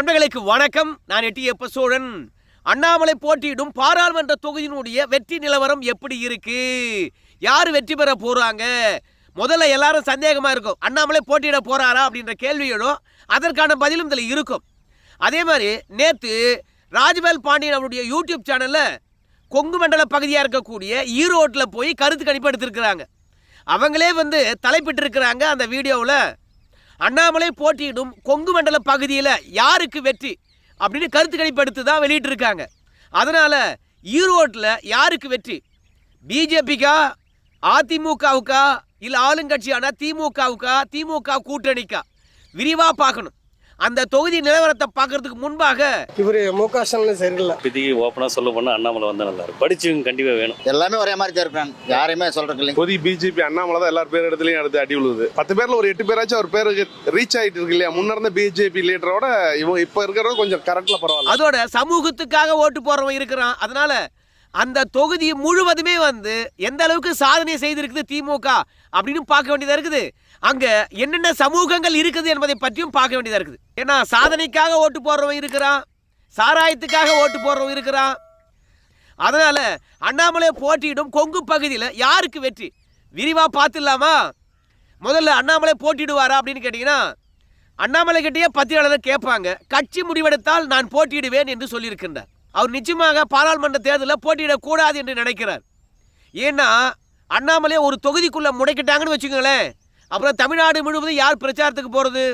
நண்பர்களுக்கு வணக்கம். நான் எட்டியப்ப சோழன் அண்ணாமலை போட்டியிடும் பாராளுமன்ற தொகுதியினுடைய வெற்றி நிலவரம் எப்படி இருக்கு? யார் வெற்றி பெற போறாங்க? முதல்ல எல்லாரும் சந்தேகமா இருக்கும். அண்ணாமலை போட்டியிட போறாரா அப்படின்ற கேள்வி எழும். அதற்கான பதிலும் இதில் இருக்கும். அதே மாதிரி நேற்று ராஜ்வேல் பாண்டியன் அவருடைய யூடியூப் சேனலில் கொங்கு மண்டல பகுதியாக இருக்கக்கூடிய ஈரோட்டில் போய் கருத்து கணிப்பு எடுத்திருக்கிறாங்க. அவங்களே வந்து தலைப்பிட்டிருக்கிறாங்க அந்த வீடியோவில். அண்ணாமலை போட்டியிடும் கொங்கு மண்டல பகுதியில் யாருக்கு வெற்றி அப்படின்னு கருத்து கணிப்பு எடுத்து தான் வெளியிட்டிருக்காங்க. அதனால் ஈரோட்டில் யாருக்கு வெற்றி? பிஜேபிக்கா அதிமுகவுக்கா இல்லை ஆளுங்கட்சியான திமுகவுக்கா திமுக கூட்டணிக்கா? விரிவாக பார்க்கணும். அந்த தொகுதி நிலவரத்தை பார்க்கறதுக்கு முன்பாக இவர் மு க ஸ்டாலின் சரியில்லை. இப்போதைக்கு ஓப்பனாக சொல்ல போனால் அண்ணாமலை வந்தால் நல்லா இருக்கும் படிச்சவங்க கண்டிப்பாக வேணும். எல்லாமே ஒரே மாதிரி தான் யாரையுமே சொல்றது இல்லைங்க. பொதி பிஜேபி அண்ணாமலை தான் எல்லார் பேர் இடத்துலயும் எடுத்து அடி விழுது பத்து பேர்ல ஒரு எட்டு பேராச்சும் அவர் பேருக்கு ரீச் ஆயிட்டு இருக்கு இல்லையா? முன்ன இருந்த பிஜேபி லீடரோட இவங்க இப்ப இருக்கிறது கொஞ்சம் கரெக்ட்ல பரவாயில்ல. அதோட சமூகத்துக்காக ஓட்டு போறவன் இருக்கிறான். அதனால அந்த தொகுதி முழுவதுமே வந்து எந்த அளவுக்கு சாதனை செய்திருக்குது திமுக அப்படின்னு பார்க்க வேண்டியதா இருக்குது. அங்க என்னென்ன சமூகங்கள் இருக்குது என்பதை பற்றியும் பார்க்க வேண்டியதா இருக்குது. ஏன்னா சாதனைக்காக ஓட்டு போடுறவன் இருக்கிறான் சாராயத்துக்காக ஓட்டு போடுறவன் இருக்கிறான். அதனால அண்ணாமலை போட்டியிடும் கொங்கு பகுதியில் யாருக்கு வெற்றி? விரிவா பார்த்துடலாமா? முதல்ல அண்ணாமலை போட்டிடுவாரா அப்படின்னு கேட்டிங்கன்னா அண்ணாமலை கிட்டேயே பத்திரிகையாளர் கேட்பாங்க. கட்சி முடிவெடுத்தால் நான் போட்டியிடுவேன் என்று சொல்லியிருக்கின்றார். அவர் நிச்சயமாக பாராளுமன்ற தேர்தலில் போட்டியிடக்கூடாது என்று நினைக்கிறார். ஏன்னா அண்ணாமலை ஒரு தொகுதிக்குள்ளே முடைக்கிட்டாங்கன்னு வச்சுக்கோங்களேன். அப்புறம் தமிழ்நாடு முழுவதும் யார் பிரச்சாரத்துக்கு போகிறது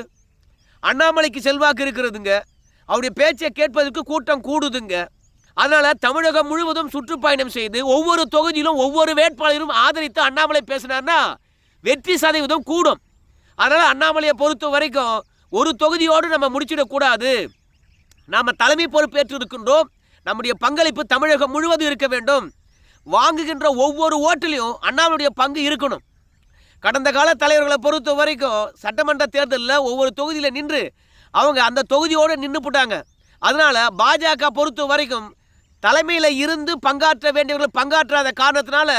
அண்ணாமலைக்கு செல்வாக்கு இருக்கிறதுங்க. அவருடைய பேச்சை கேட்பதற்கு கூட்டம் கூடுதுங்க. அதனால் தமிழகம் முழுவதும் சுற்றுப்பயணம் செய்து ஒவ்வொரு தொகுதியிலும் ஒவ்வொரு வேட்பாளரும் ஆதரித்து அண்ணாமலை பேசினார்னா வெற்றி சதவீதம் கூடும். அதனால் அண்ணாமலையை பொறுத்த வரைக்கும் ஒரு தொகுதியோடு நம்ம முடிச்சிடக்கூடாது நாம் தலைமை பொறுப்பேற்று இருக்கின்றோம் நம்முடைய பங்களிப்பு தமிழகம் முழுவதும் இருக்க வேண்டும். வாங்குகின்ற ஒவ்வொரு ஓட்டிலையும் அண்ணாமலையுடைய பங்கு இருக்கணும். கடந்த கால தலைவர்களை பொறுத்த வரைக்கும் சட்டமன்ற தேர்தலில் ஒவ்வொரு தொகுதியில் நின்று அவங்க அந்த தொகுதியோடு நின்று போட்டாங்க. அதனால் பாஜக பொறுத்த வரைக்கும் தலைமையில் இருந்து பங்காற்ற வேண்டியவர்கள் பங்காற்றாத காரணத்தினால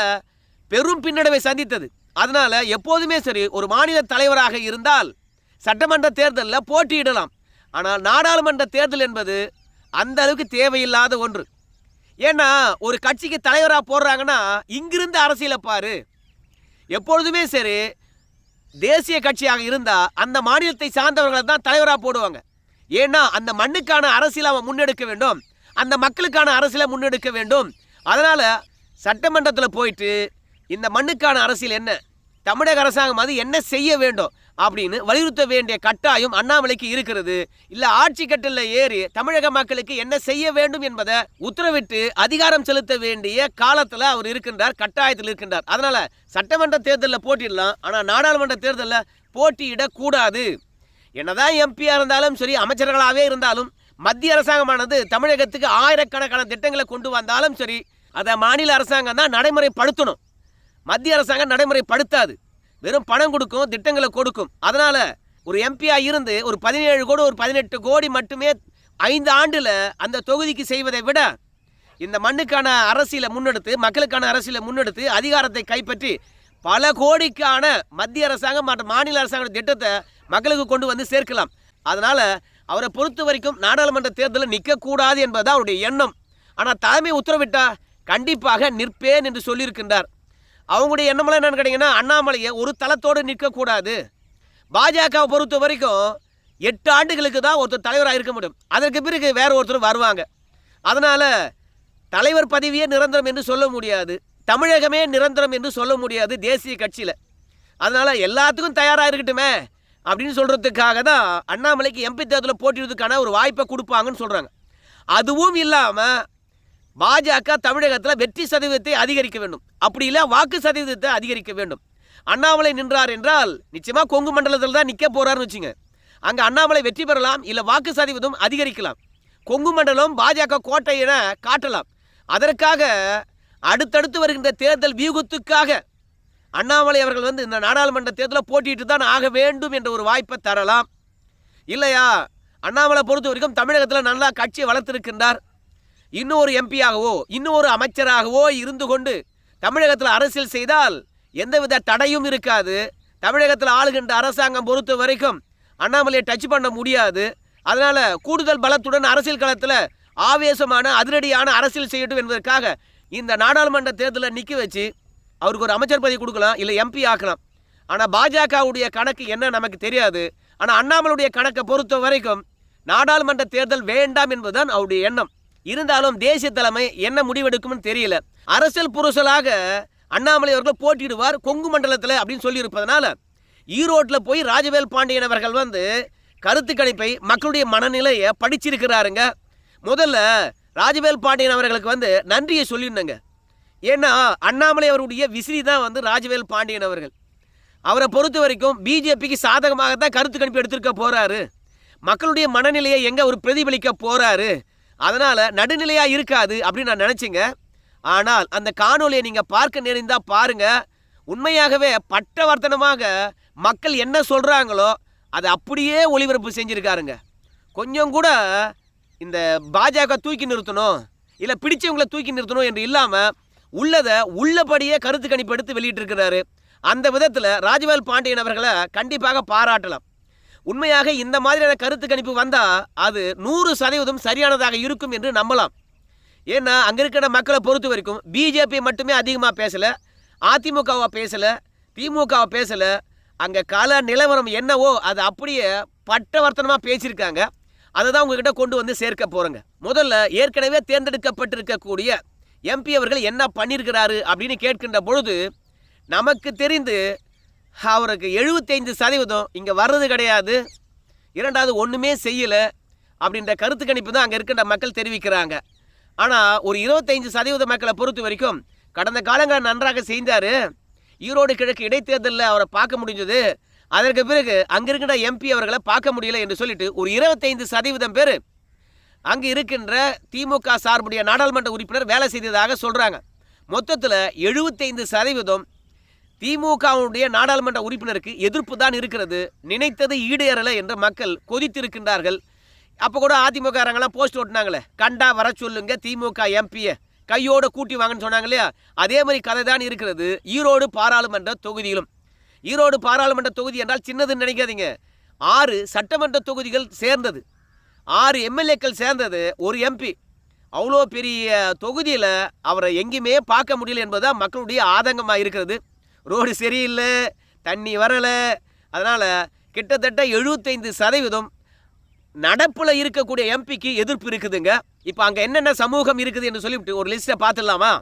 பெரும் பின்னடைவை சந்தித்தது. அதனால் எப்போதுமே சரி ஒரு மாநில தலைவராக இருந்தால் சட்டமன்ற தேர்தலில் போட்டியிடலாம். ஆனால் நாடாளுமன்ற தேர்தல் என்பது அந்த அளவுக்கு தேவையில்லாத ஒன்று. ஏன்னா ஒரு கட்சிக்கு தலைவராக போடுறாங்கன்னா இங்கிருந்து அரசியலை பாரு. எப்பொழுதுமே சரி தேசிய கட்சியாக இருந்தால் அந்த மாநிலத்தை சார்ந்தவர்களை தான் தலைவராக போடுவாங்க. ஏன்னா அந்த மண்ணுக்கான அரசியலை அவன் முன்னெடுக்க வேண்டும். அந்த மக்களுக்கான அரசியலை முன்னெடுக்க வேண்டும். அதனால் சட்டமன்றத்தில் போயிட்டு இந்த மண்ணுக்கான அரசியல் என்ன? தமிழக அரசாங்கம் அது என்ன செய்ய வேண்டும்? அப்படின்னு வலியுறுத்த வேண்டிய கட்டாயம் அண்ணாமலைக்கு இருக்கிறது. இல்ல ஆட்சி கட்டில ஏறி தமிழக மக்களுக்கு என்ன செய்ய வேண்டும் என்பதை உத்தரவிட்டு அதிகாரம் செலுத்த வேண்டிய காலத்துல அவர் இருக்கின்றார் கட்டாயத்தில் இருக்கின்றார். அதனால சட்டமன்ற தேர்தலில் போட்டிடலாம் ஆனா நாடாளுமன்ற தேர்தலில் போட்டியிடக்கூடாது. என்னதான் எம்பியா இருந்தாலும் சரி அமைச்சர்களாகவே இருந்தாலும் மத்திய அரசாங்கமானது தமிழகத்துக்கு ஆயிரக்கணக்கான திட்டங்களை கொண்டு வந்தாலும் சரி அதை மாநில அரசாங்கம் தான் நடைமுறைப்படுத்தணும். மத்திய அரசாங்கம் நடைமுறைப்படுத்தாது. வெறும் பணம் கொடுக்கும் திட்டங்களை கொடுக்கும். அதனால் ஒரு எம்பியாக இருந்து ஒரு பதினேழு கோடி ஒரு பதினெட்டு கோடி மட்டுமே ஐந்து ஆண்டில் அந்த தொகுதிக்கு செய்வதை விட இந்த மண்ணுக்கான அரசியலை முன்னெடுத்து மக்களுக்கான அரசியலை முன்னெடுத்து அதிகாரத்தை கைப்பற்றி பல கோடிக்கான மத்திய அரசாங்கம் மற்றும் மாநில அரசாங்க திட்டத்தை மக்களுக்கு கொண்டு வந்து சேர்க்கலாம். அதனால் அவரை பொறுத்த வரைக்கும் நாடாளுமன்ற தேர்தலில் நிற்கக்கூடாது என்பதுதான் அவருடைய எண்ணம். ஆனால் தலைமை உத்தரவிட்டால் கண்டிப்பாக நிற்பேன் என்று சொல்லியிருக்கின்றார். அவங்களுடைய எண்ணமெல்லாம் என்னென்னு கேட்டிங்கன்னா அண்ணாமலையை ஒரு தளத்தோடு நிற்கக்கூடாது. பாஜகவை பொறுத்த வரைக்கும் எட்டு ஆண்டுகளுக்கு தான் ஒருத்தர் தலைவராக இருக்க முடியும். அதற்கு பிறகு வேறு ஒருத்தர் வருவாங்க. அதனால் தலைவர் பதவியே நிரந்தரம் என்று சொல்ல முடியாது. தமிழகமே நிரந்தரம் என்று சொல்ல முடியாது தேசிய கட்சியில். அதனால் எல்லாத்துக்கும் தயாராக இருக்கட்டுமே அப்படின்னு சொல்கிறதுக்காக தான் அண்ணாமலைக்கு எம்பி தேர்தலில் போட்டிடுறதுக்கான ஒரு வாய்ப்பை கொடுப்பாங்கன்னு சொல்கிறாங்க அதுவும் இல்லாமல் பாஜக தமிழகத்தில் வெற்றி சதவீதத்தை அதிகரிக்க வேண்டும். அப்படி இல்லை வாக்கு சதவீதத்தை அதிகரிக்க வேண்டும். அண்ணாமலை நின்றார் என்றால் நிச்சயமா கொங்கு மண்டலத்தில் தான் நிற்க போறாருன்னு வச்சுங்க. அங்கே அண்ணாமலை வெற்றி பெறலாம் இல்லை வாக்கு சதவீதம் அதிகரிக்கலாம். கொங்கு மண்டலம் பாஜக கோட்டை என காட்டலாம். அதற்காக அடுத்தடுத்து வருகின்ற தேர்தல் வியூகத்துக்காக அண்ணாமலை அவர்கள் வந்து இந்த நாடாளுமன்ற தேர்தலில் போட்டிட்டு தான் ஆக வேண்டும் என்ற ஒரு வாய்ப்பை தரலாம். இல்லையா? அண்ணாமலை பொறுத்த வரைக்கும் தமிழகத்தில் நல்லா கட்சியை வளர்த்திருக்கின்றார். இன்னொரு எம்பியாகவோ இன்னொரு அமைச்சராகவோ இருந்து கொண்டு தமிழகத்தில் அரசியல் செய்தால் எந்தவித தடையும் இருக்காது. தமிழகத்தில் ஆளுகின்ற அரசாங்கம் பொறுத்த வரைக்கும் அண்ணாமலையை டச் பண்ண முடியாது. அதனால் கூடுதல் பலத்துடன் அரசியல் களத்தில் ஆவேசமான அதிரடியான அரசியல் செய்யட்டும் என்பதற்காக இந்த நாடாளுமன்ற தேர்தலில் நிற்க வச்சு அவருக்கு ஒரு அமைச்சர் பதவி கொடுக்கலாம் இல்லை எம்பி ஆக்கலாம். ஆனால் பாஜகவுடைய கணக்கு என்ன நமக்கு தெரியாது. ஆனால் அண்ணாமலுடைய கணக்கை பொறுத்த வரைக்கும் நாடாளுமன்ற தேர்தல் வேண்டாம் என்பதுதான் அவருடைய எண்ணம். இருந்தாலும் தேசிய தலைமை என்ன முடிவெடுக்கும்னு தெரியல. அரசியல் புருஷலாக அண்ணாமலை அவர்கள் போட்டியிடுவார் கொங்கு மண்டலத்தில் அப்படின்னு சொல்லியிருப்பதனால ஈரோட்டில் போய் ராஜவேல் பாண்டியன் அவர்கள் வந்து கருத்து கணிப்பை மக்களுடைய மனநிலையை படிச்சிருக்கிறாருங்க. முதல்ல ராஜவேல் பாண்டியன் அவர்களுக்கு வந்து நன்றியை சொல்லியிருந்தேங்க ஏன்னா அண்ணாமலை அவருடைய விசிறி தான் வந்து ராஜவேல் பாண்டியன் அவர்கள். அவரை பொறுத்த வரைக்கும் பிஜேபிக்கு சாதகமாக தான் கருத்து கணிப்பு எடுத்திருக்க போகிறாரு மக்களுடைய மனநிலையை எங்கே ஒரு பிரதிபலிக்க போகிறாரு அதனால் நடுநிலையாக இருக்காது அப்படின்னு நான் நினச்சிங்க. ஆனால் அந்த காணொலியை நீங்கள் பார்க்க நினைந்தால் பாருங்கள் உண்மையாகவே பட்டவர்த்தனமாக மக்கள் என்ன சொல்கிறாங்களோ அதை அப்படியே ஒளிபரப்பு செஞ்சுருக்காருங்க. கொஞ்சம் கூட இந்த பாஜக தூக்கி நிறுத்தணும் இல்லை பிடிச்சவங்களை தூக்கி நிறுத்தணும் என்று இல்லாமல் உள்ளதை உள்ளபடியே கருத்து கணிப்பு எடுத்து வெளியிட்டிருக்கிறாரு. அந்த விதத்தில் ராஜவேல் பாண்டியன் அவர்களை கண்டிப்பாக பாராட்டலாம். உண்மையாக இந்த மாதிரியான கருத்து கணிப்பு வந்தால் அது நூறு சதவீதம் சரியானதாக இருக்கும் என்று நம்பலாம். ஏன்னா அங்கே இருக்கிற மக்களை பொறுத்த வரைக்கும் பிஜேபி மட்டுமே அதிகமாக பேசலை அதிமுகவை பேசலை திமுகவை பேசலை. அங்கே கல நிலவரம் என்னவோ அது அப்படியே பட்டவர்த்தனமாக பேசியிருக்காங்க. அதை தான் உங்ககிட்ட கொண்டு வந்து சேர்க்க போகிறேங்க முதல்ல ஏற்கனவே தேர்ந்தெடுக்கப்பட்டிருக்கக்கூடிய எம்பி அவர்கள் என்ன பண்ணியிருக்கிறாரு அப்படின்னு கேட்கின்ற பொழுது நமக்கு தெரிந்து அவருக்கு எழுபத்தைந்து சதவீதம் இங்கே வர்றது கிடையாது. இரண்டாவது ஒன்றுமே செய்யலை அப்படின்ற கருத்து கணிப்பு தான் அங்கே இருக்கின்ற மக்கள் தெரிவிக்கிறாங்க. ஆனால் ஒரு இருபத்தைந்து சதவீத மக்களை பொறுத்த வரைக்கும் கடந்த காலங்கள் நன்றாக செய்தார். ஈரோடு கிழக்கு இடைத்தேர்தலில் அவரை பார்க்க முடிஞ்சது. அதற்கு பிறகு அங்கே இருக்கின்ற எம்பி அவர்களை பார்க்க முடியல என்று சொல்லிட்டு ஒரு இருபத்தைந்து சதவீதம் பேர் அங்கே இருக்கின்ற திமுக சார்புடைய நாடாளுமன்ற உறுப்பினர் வேலை செய்ததாக சொல்கிறாங்க மொத்தத்தில் எழுபத்தைந்து சதவீதம் திமுகவுடைய நாடாளுமன்ற உறுப்பினருக்கு எதிர்ப்பு தான் இருக்கிறது. நினைத்தது ஈடேறலை என்று மக்கள் கொதித்திருக்கின்றார்கள். அப்போ கூட அதிமுககாரங்களாம் போஸ்ட் ஓட்டினாங்களே. கண்டா வர சொல்லுங்க திமுக எம்பியை கையோடு கூட்டி வாங்கன்னு சொன்னாங்க இல்லையா? அதே மாதிரி கதை தான் இருக்கிறது. ஈரோடு பாராளுமன்ற தொகுதியிலும். ஈரோடு பாராளுமன்ற தொகுதி என்றால் சின்னதுன்னு நினைக்காதீங்க. ஆறு சட்டமன்ற தொகுதிகள் சேர்ந்தது. ஆறு எம்எல்ஏக்கள் சேர்ந்தது. ஒரு எம்பி அவ்வளோ பெரிய தொகுதியில் அவரை எங்கேயுமே பார்க்க முடியல என்பதுதான் மக்களுடைய ஆதங்கமாக இருக்கிறது ரோடு சரியில்லை தண்ணி வரலை. அதனால் கிட்டத்தட்ட எழுபத்தைந்து சதவீதம் நடப்பில் இருக்கக்கூடிய எம்பிக்கு எதிர்ப்பு இருக்குதுங்க. இப்போ அங்கே என்னென்ன சமூகம் இருக்குது என்று சொல்லிவிட்டு ஒரு லிஸ்ட்டை பார்த்துடலாமா?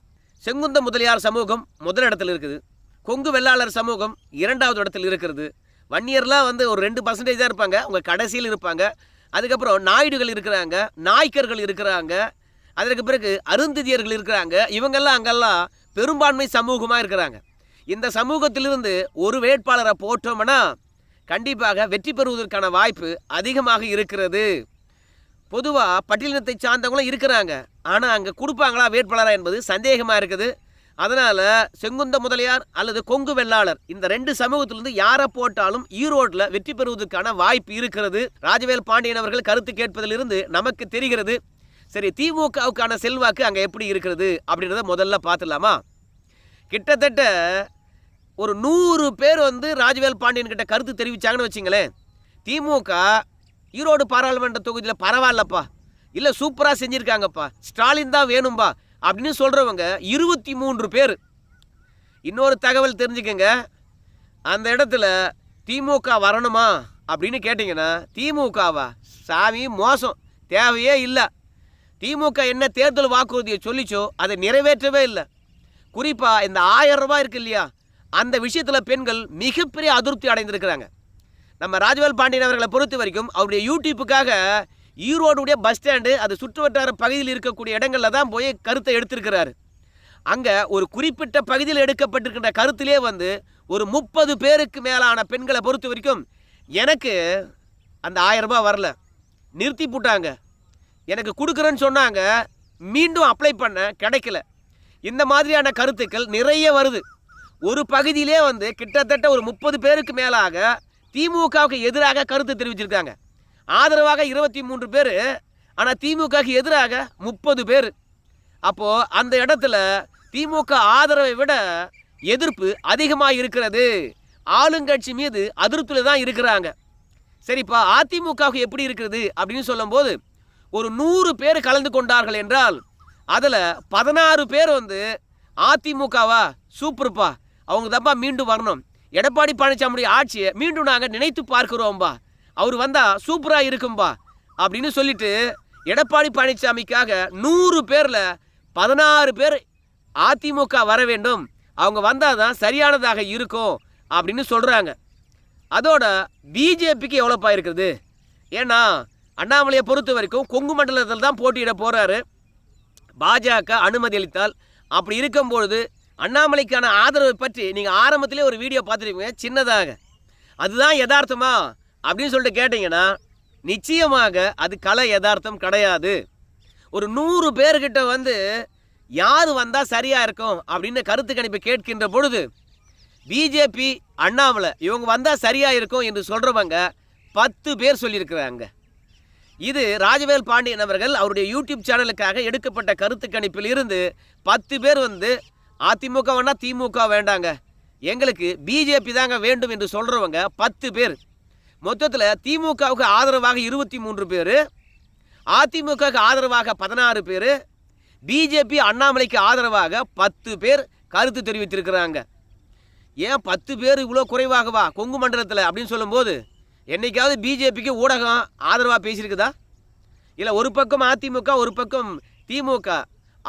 செங்குந்த முதலியார் சமூகம் முதல் இடத்துல இருக்குது. கொங்கு வெள்ளாளர் சமூகம் இரண்டாவது இடத்துல இருக்கிறது. வன்னியர்லாம் வந்து ஒரு ரெண்டு பர்சன்டேஜ் தான் இருப்பாங்க. அவங்க கடைசியில் இருப்பாங்க. அதுக்கப்புறம் நாயுடுகள் இருக்கிறாங்க நாய்க்கர்கள் இருக்கிறாங்க. அதற்கு பிறகு அருந்ததியர்கள் இருக்கிறாங்க. இவங்கெல்லாம் அங்கெல்லாம் பெரும்பான்மை சமூகமாக இருக்கிறாங்க. இந்த சமூகத்திலிருந்து ஒரு வேட்பாளரை போட்டோம்னா கண்டிப்பாக வெற்றி பெறுவதற்கான வாய்ப்பு அதிகமாக இருக்கிறது. பொதுவாக பட்டியலினத்தை சார்ந்தவங்களும் இருக்கிறாங்க. ஆனால் அங்கே கொடுப்பாங்களா வேட்பாளரா என்பது சந்தேகமாக இருக்குது. அதனால் செங்குந்த முதலியார் அல்லது கொங்கு வெள்ளாளர் இந்த ரெண்டு சமூகத்திலிருந்து யாரை போட்டாலும் ஈரோட்டில் வெற்றி பெறுவதற்கான வாய்ப்பு இருக்கிறது. ராஜவேல் பாண்டியன் அவர்கள் கருத்து கேட்பதிலிருந்து நமக்கு தெரிகிறது. சரி திமுகவுக்கான செல்வாக்கு அங்கே எப்படி இருக்கிறது அப்படின்றத முதல்ல பார்த்துடலாமா? கிட்டத்தட்ட ஒரு நூறு பேர் வந்து ராஜவேல் பாண்டியன் கிட்ட கருத்து தெரிவிச்சாங்கன்னு வச்சுங்களேன். திமுக ஈரோடு பாராளுமன்ற தொகுதியில் பரவாயில்லப்பா. இல்லை சூப்பராக செஞ்சுருக்காங்கப்பா. ஸ்டாலின் தான் வேணும்பா அப்படின்னு சொல்கிறவங்க இருபத்தி மூன்று பேர். இன்னொரு தகவல் தெரிஞ்சுக்கங்க. அந்த இடத்துல திமுக வரணுமா அப்படின்னு கேட்டிங்கன்னா திமுகவா? சாமி மோசம். தேவையே இல்லை. திமுக என்ன தேர்தல் வாக்குறுதியை சொல்லிச்சோ அதை நிறைவேற்றவே இல்லை. குறிப்பாக இந்த ஆயிரம் ரூபாய் இருக்கு இல்லையா? அந்த விஷயத்தில் பெண்கள் மிகப்பெரிய அதிருப்தி அடைந்திருக்கிறாங்க. நம்ம ராஜவேல் பாண்டியன் அவர்களை பொறுத்த வரைக்கும் அவருடைய யூடியூப்புக்காக ஈரோடுடைய பஸ் ஸ்டாண்டு அது சுற்றுவட்டார பகுதியில் இருக்கக்கூடிய இடங்களில் தான் போய் கருத்தை எடுத்திருக்கிறாரு. அங்கே ஒரு குறிப்பிட்ட பகுதியில் எடுக்கப்பட்டிருக்கின்ற கருத்திலே வந்து ஒரு முப்பது பேருக்கு மேலான பெண்களை பொறுத்த வரைக்கும் எனக்கு அந்த ஆயிரம் ரூபாய் வரல. நிறுத்தி போட்டாங்க. எனக்கு கொடுக்குறேன்னு சொன்னாங்க. மீண்டும் அப்ளை பண்ண கிடைக்கல. இந்த மாதிரியான கருத்துக்கள் நிறைய வருது. ஒரு பகுதியிலே வந்து கிட்டத்தட்ட ஒரு முப்பது பேருக்கு மேலாக திமுகவுக்கு எதிராக கருத்து தெரிவிச்சிருக்காங்க. ஆதரவாக இருபத்தி மூன்று பேர் ஆனால் திமுகவுக்கு எதிராக முப்பது பேர். அப்போது அந்த இடத்துல திமுக ஆதரவை விட எதிர்ப்பு அதிகமாக இருக்கிறது. ஆளுங்கட்சி மீது அதிருப்தியில் தான் இருக்கிறாங்க. சரிப்பா அதிமுகவுக்கு எப்படி இருக்கிறது அப்படின்னு சொல்லும்போது ஒரு நூறு பேர் கலந்து கொண்டார்கள் என்றால் அதில் பதினாறு பேர் வந்து அதிமுகவா? சூப்பர்ப்பா. அவங்க தப்பா மீண்டும் வரணும். எடப்பாடி பழனிசாமியுடைய ஆட்சியை மீண்டும் நாங்கள் நினைத்து பார்க்கிறோம்பா. அவர் வந்தால் சூப்பராக இருக்கும்பா அப்படின்னு சொல்லிட்டு எடப்பாடி பழனிசாமிக்காக நூறு பேரில் பதினாறு பேர் அதிமுக வர வேண்டும். அவங்க வந்தால் தான் சரியானதாக இருக்கும் அப்படின்னு சொல்கிறாங்க அதோட பிஜேபிக்கு எவ்வளோப்பா இருக்குது? ஏன்னா அண்ணாமலையை பொறுத்த வரைக்கும் கொங்கு மண்டலத்தில் தான் போட்டியிட போகிறாரு பாஜக அனுமதி அளித்தால் அப்படி இருக்கும்பொழுது அண்ணாமலைக்கான ஆதரவை பற்றி நீங்கள் ஆரம்பத்திலே ஒரு வீடியோ பார்த்துருப்பீங்க சின்னதாக. அதுதான் யதார்த்தமா? அப்படின்னு சொல்லிட்டு கேட்டிங்கன்னா நிச்சயமாக அது கலை யதார்த்தம் கிடையாது. ஒரு நூறு பேர்கிட்ட வந்து யார் வந்தால் சரியாக இருக்கும்? அப்படின்னு கருத்து கணிப்பு கேட்கின்ற பொழுது பிஜேபி அண்ணாமலை இவங்க வந்தால் சரியாக இருக்கும் என்று சொல்கிறவங்க பத்து பேர் சொல்லியிருக்கிறாங்க. இது ராஜவேல் பாண்டியன் அவர்கள் அவருடைய யூடியூப் சேனலுக்காக எடுக்கப்பட்ட கருத்து கணிப்பில் இருந்து பத்து பேர் வந்து அதிமுக வேணா திமுக வேண்டாங்க. எங்களுக்கு பிஜேபி தாங்க வேண்டும் என்று சொல்கிறவங்க பத்து பேர். மொத்தத்தில் திமுகவுக்கு ஆதரவாக இருபத்தி மூன்று பேர் அதிமுகவுக்கு ஆதரவாக பதினாறு பேர் பிஜேபி அண்ணாமலைக்கு ஆதரவாக பத்து பேர் கருத்து தெரிவித்திருக்கிறாங்க. ஏன் பத்து பேர் இவ்வளோ குறைவாகவா கொங்கு மண்டலத்தில் அப்படின்னு சொல்லும்போது என்றைக்காவது பிஜேபிக்கு ஊடகம் ஆதரவாக பேசியிருக்குதா? இல்லை ஒரு பக்கம் அதிமுக ஒரு பக்கம் திமுக.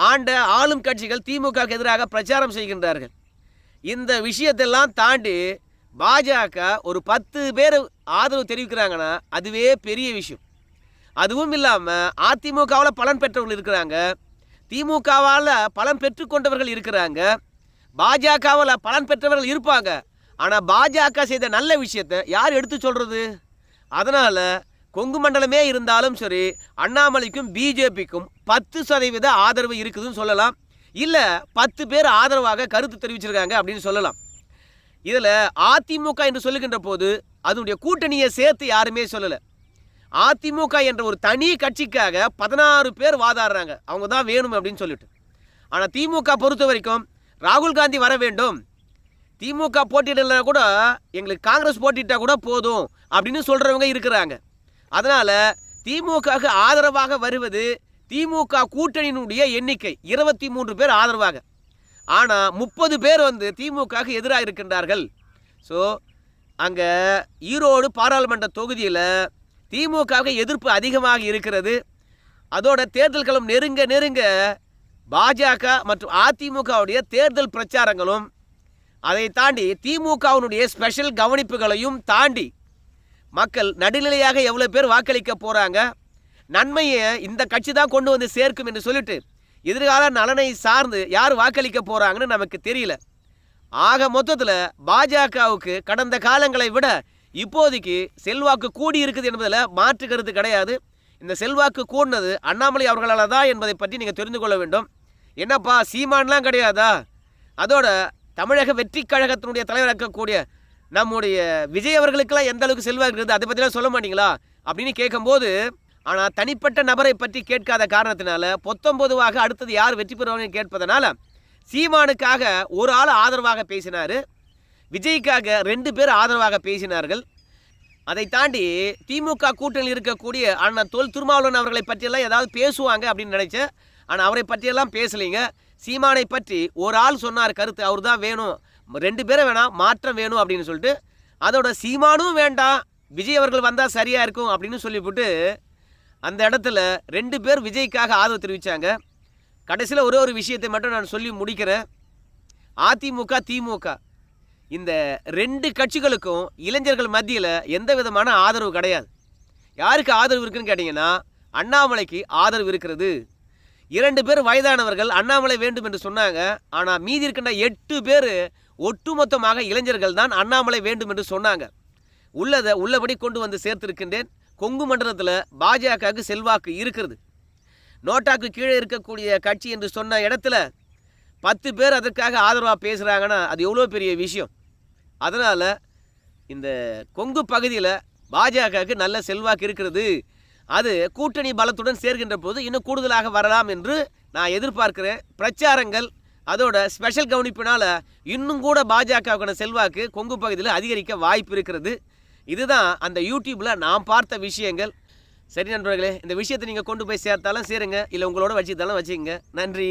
ஆண்ட ஆளும் கட்சிகள் திமுகவுக்கு எதிராக பிரச்சாரம் செய்கின்றார்கள். இந்த விஷயத்தெல்லாம் தாண்டி பாஜக ஒரு பத்து பேர் ஆதரவு தெரிவிக்கிறாங்கன்னா அதுவே பெரிய விஷயம். அதுவும் இல்லாமல் அதிமுகவில் பலன் பெற்றவர்கள் இருக்கிறாங்க. திமுகவால் பலன் பெற்றுக்கொண்டவர்கள் இருக்கிறாங்க. பாஜகவில் பலன் பெற்றவர்கள் இருப்பாங்க. ஆனால் பாஜக செய்த நல்ல விஷயத்தை யார் எடுத்து சொல்கிறது அதனால் கொங்கு மண்டலமே இருந்தாலும் சரி அண்ணாமலைக்கும் பிஜேபிக்கும் பத்து சதவீத ஆதரவு இருக்குதுன்னு சொல்லலாம். இல்லை பத்து பேர் ஆதரவாக கருத்து தெரிவிச்சிருக்காங்க அப்படின்னு சொல்லலாம். இதில் அதிமுக என்று சொல்லுகின்ற போது அதனுடைய கூட்டணியை சேர்த்து யாருமே சொல்லலை. அதிமுக என்ற ஒரு தனி கட்சிக்காக பதினாறு பேர் வாதாடுறாங்க. அவங்க தான் வேணும் அப்படின்னு சொல்லிட்டு. ஆனால் திமுக பொறுத்த வரைக்கும் ராகுல் காந்தி வர வேண்டும். திமுக போட்டியிடலைன்னா கூட எங்களுக்கு காங்கிரஸ் போட்டிட்டா கூட போதும் அப்படின்னு சொல்கிறவங்க இருக்கிறாங்க. அதனால் திமுகவுக்கு ஆதரவாக வருவது திமுக கூட்டணியினுடைய எண்ணிக்கை. இருபத்தி மூன்று பேர் ஆதரவாக. ஆனால் முப்பது பேர் வந்து திமுகவுக்கு எதிராக இருக்கின்றார்கள். ஸோ அங்கே ஈரோடு பாராளுமன்ற தொகுதியில் திமுகவுக்கு எதிர்ப்பு அதிகமாக இருக்கிறது. அதோட தேர்தல் களம் நெருங்க நெருங்க பாஜக மற்றும் அதிமுகவுடைய தேர்தல் பிரச்சாரங்களும் அதை தாண்டி திமுகவினுடைய ஸ்பெஷல் கவனிப்புகளையும் தாண்டி மக்கள் நடுநிலையாக எவ்வளோ பேர் வாக்களிக்க போகிறாங்க நன்மையை இந்த கட்சி தான் கொண்டு வந்து சேர்க்கும் என்று சொல்லிட்டு எதிர்கால நலனை சார்ந்து யார் வாக்களிக்க போகிறாங்கன்னு நமக்கு தெரியல. ஆக மொத்தத்தில் பாஜகவுக்கு கடந்த காலங்களை விட இப்போதைக்கு செல்வாக்கு கூடி இருக்குது என்பதில் மாற்று கருத்து கிடையாது. இந்த செல்வாக்கு கூடினது அண்ணாமலை அவர்களால் தான் என்பதை பற்றி நீங்கள் தெரிந்து கொள்ள வேண்டும். என்னப்பா சீமான்லாம் கிடையாதா? அதோட தமிழக வெற்றி கழகத்தினுடைய தலைவர் இருக்கக்கூடிய நம்முடைய விஜய் அவர்களுக்கெல்லாம் எந்த அளவுக்கு செல்வாக்கு இருக்குது அதை பற்றிலாம் சொல்ல மாட்டீங்களா? அப்படின்னு கேட்கும்போது ஆனால் தனிப்பட்ட நபரை பற்றி கேட்காத காரணத்தினால பொத்தொம்பதுவாக அடுத்தது யார் வெற்றி பெறுவாங்க கேட்பதனால சீமானுக்காக ஒரு ஆள் ஆதரவாக பேசினார். விஜய்க்காக ரெண்டு பேர் ஆதரவாக பேசினார்கள். அதை தாண்டி திமுக கூட்டணியில் இருக்கக்கூடிய அண்ணன் தொல் திருமாவளவன் அவர்களை பற்றியெல்லாம் ஏதாவது பேசுவாங்க அப்படின்னு நினைச்சேன். ஆனால் அவரை பற்றியெல்லாம் பேசலைங்க. சீமானை பற்றி ஒரு ஆள் சொன்னார் கருத்து அவர் தான் வேணும். ரெண்டு பேரும் வேணாம் மாற்றம் வேணும் அப்படின்னு சொல்லிட்டு அதோட சீமானும் வேண்டாம் விஜய் அவர்கள் வந்தால் சரியாக இருக்கும் அப்படின்னு சொல்லிவிட்டு அந்த இடத்துல ரெண்டு பேர் விஜய்க்காக ஆதரவு தெரிவித்தாங்க கடைசியில் ஒரே ஒரு விஷயத்தை மட்டும் நான் சொல்லி முடிக்கிறேன். அதிமுக திமுக. இந்த ரெண்டு கட்சிகளுக்கும் இளைஞர்கள் மத்தியில் எந்த விதமான ஆதரவு கிடையாது. யாருக்கு ஆதரவு இருக்குன்னு கேட்டிங்கன்னா அண்ணாமலைக்கு ஆதரவு இருக்கிறது. இரண்டு பேர் வயதானவர்கள் அண்ணாமலை வேண்டும் என்று சொன்னாங்க. ஆனால் மீதி இருக்கின்ற எட்டு பேர் ஒட்டுமொத்தமாக இளைஞர்கள் தான் அண்ணாமலை வேண்டும் என்று சொன்னாங்க. உள்ளதை உள்ளபடி கொண்டு வந்து சேர்த்திருக்கின்றேன். கொங்கு மண்டலத்தில் பாஜகவுக்கு செல்வாக்கு இருக்கிறது. நோட்டாக்கு கீழே இருக்கக்கூடிய கட்சி என்று சொன்ன இடத்துல பத்து பேர் அதற்காக ஆதரவாக பேசுகிறாங்கன்னா அது எவ்வளோ பெரிய விஷயம். அதனால் இந்த கொங்கு பகுதியில் பாஜகவுக்கு நல்ல செல்வாக்கு இருக்கிறது. அது கூட்டணி பலத்துடன் சேர்கின்ற போது இன்னும் கூடுதலாக வரலாம் என்று நான் எதிர்பார்க்கிறேன். பிரச்சாரங்கள் அதோட ஸ்பெஷல் கவனிப்பினால் இன்னும் கூட பாஜகவுக்கான செல்வாக்கு கொங்கு பகுதியில் அதிகரிக்க வாய்ப்பு இருக்கிறது. இதுதான் அந்த யூடியூப்பில் நான் பார்த்த விஷயங்கள். சரி நண்பர்களே இந்த விஷயத்தை நீங்கள் கொண்டு போய் சேர்த்தாலும் சேருங்க. இல்லை உங்களோட வச்சுக்கிட்டாலும் வச்சுக்கோங்க. நன்றி.